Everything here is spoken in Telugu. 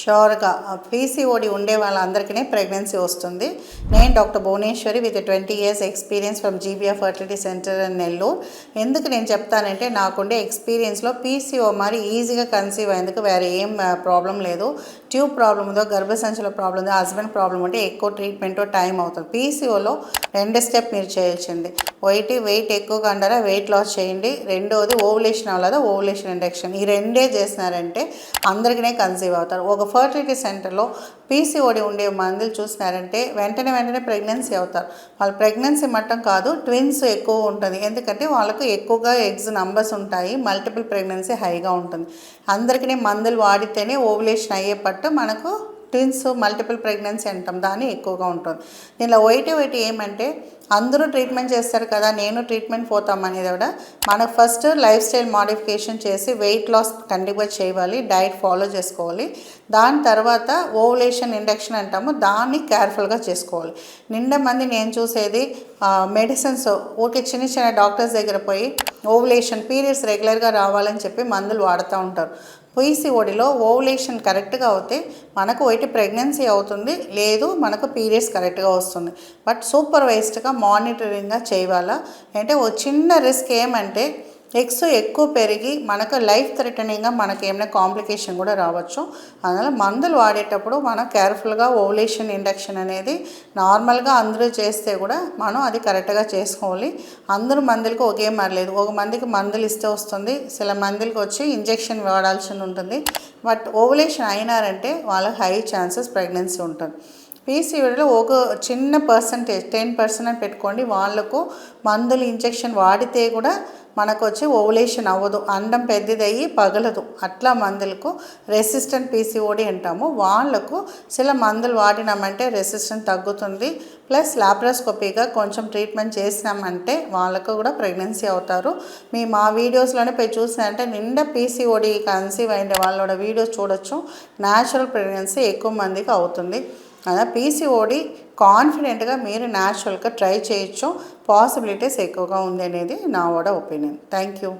షూర్గా పీసీఓడి ఉండే వాళ్ళందరికీ ప్రెగ్నెన్సీ వస్తుంది. నేను doctor Bhuvaneswari with twenty years experience from GBF fertility centre and Nellore. ఎందుకు నేను చెప్తానంటే నాకుండే ఎక్స్పీరియన్స్లో పీసీఓ మరి ఈజీగా కన్సీవ్ అయ్యేందుకు వేరే ఏం ప్రాబ్లం లేదు. ట్యూబ్ ప్రాబ్లం ఉందో గర్భసంచుల ప్రాబ్లం ఉందో హస్బెండ్ ప్రాబ్లం ఉంటే ఎక్కువ ట్రీట్మెంట్ టైం అవుతుంది. పీసీఓలో రెండు స్టెప్ మీరు చేయాల్సింది. వెయిట్ వెయిట్ ఎక్కువగా అంటారా వెయిట్ లాస్ చేయండి. రెండోది ఓవులేషన్ అవ్వలేదా ఓవులేషన్ ఇండక్షన్. ఈ రెండే చేసినారంటే అందరికీ కన్సీవ్ అవుతారు. ఒక ఫర్టిలిటీ సెంటర్లో పీసీఓడి ఉండే మందులు చూసినారంటే వెంటనే వెంటనే ప్రెగ్నెన్సీ అవుతారు. వాళ్ళ ప్రెగ్నెన్సీ మట్టం కాదు ట్విన్స్ ఎక్కువ ఉంటుంది. ఎందుకంటే వాళ్ళకు ఎక్కువగా ఎగ్స్ నంబర్స్ ఉంటాయి మల్టిపుల్ ప్రెగ్నెన్సీ హైగా ఉంటుంది. అందరికీ మందులు వాడితేనే ఓవులేషన్ అయ్యే పట్టు మనకు ట్విన్స్ మల్టిపుల్ ప్రెగ్నెన్సీ అంటాం. దాని ఎక్కువగా ఉంటుంది. దీనిలో వైట్ వైట్ ఏమంటే అందరూ ట్రీట్మెంట్ చేస్తారు కదా నేను ట్రీట్మెంట్ పోతాం అనేది కూడా మనకు ఫస్ట్ లైఫ్ స్టైల్ మాడిఫికేషన్ చేసి వెయిట్ లాస్ కంటిన్యూగా చేయాలి డైట్ ఫాలో చేసుకోవాలి. దాని తర్వాత ఓవులేషన్ ఇండక్షన్ అంటాము దాన్ని కేర్ఫుల్గా చేసుకోవాలి. నిండా మంది నేను చూసేది మెడిసిన్స్ ఓకే చిన్న చిన్న డాక్టర్స్ దగ్గర పోయి ఓవులేషన్ పీరియడ్స్ రెగ్యులర్గా రావాలని చెప్పి మందులు వాడుతూ ఉంటారు. పీసీఓడిలో ఓవులేషన్ కరెక్ట్గా అవుతే మనకు ఒకటి ప్రెగ్నెన్సీ అవుతుంది లేదు మనకు పీరియడ్స్ కరెక్ట్గా వస్తుంది. బట్ సూపర్వైజ్డ్గా మానిటరింగ్గా చేయాలా? అంటే ఓ చిన్న రిస్క్ ఏమంటే ఎగ్స్ ఎక్కువ పెరిగి మనకు లైఫ్ థ్రెటనింగ్గా మనకి ఏమైనా కాంప్లికేషన్ కూడా రావచ్చు. అందువల్ల మందులు వాడేటప్పుడు మనం కేర్ఫుల్గా ఓవులేషన్ ఇండక్షన్ అనేది నార్మల్గా అందరూ చేస్తే కూడా మనం అది కరెక్ట్గా చేసుకోవాలి. అందరూ మందులకు ఒకే మరలేదు ఒక మందికి మందులు ఇస్తే వస్తుంది. చిల మందులకు వచ్చి ఇంజెక్షన్ వాడాల్సి ఉంటుంది. బట్ ఓవులేషన్ అయినారంటే వాళ్ళకి హై ఛాన్సెస్ ప్రెగ్నెన్సీ ఉంటుంది. పీసీఓడిలో ఒక చిన్న పర్సంటేజ్ టెన్ పర్సెంట్ అని పెట్టుకోండి. వాళ్ళకు మందులు ఇంజెక్షన్ వాడితే కూడా మనకు వచ్చి ఓవలేషన్ అవ్వదు. అండం పెద్దదయ్యి పగలదు. అట్లా మందులకు రెసిస్టెంట్ పీసీఓడి అంటాము. వాళ్ళకు చిల మందులు వాడినామంటే రెసిస్టెంట్ తగ్గుతుంది. ప్లస్ లాప్రోస్కోపీగా కొంచెం ట్రీట్మెంట్ చేసినామంటే వాళ్ళకు కూడా ప్రెగ్నెన్సీ అవుతారు. మీ మా వీడియోస్లోనే పోయి చూసినంటే నిండా పీసీఓడి కన్సీవ్ అయిన వాళ్ళ వీడియోస్ చూడొచ్చు. న్యాచురల్ ప్రెగ్నెన్సీ ఎక్కువ మందికి అవుతుంది. అలా పీసీఓడి కాన్ఫిడెంట్గా మీరు న్యాచురల్గా ట్రై చేయొచ్చు. పాసిబిలిటీస్ ఎక్కువగా ఉంది అనేది నా కూడా ఒపీనియన్ థ్యాంక్ యూ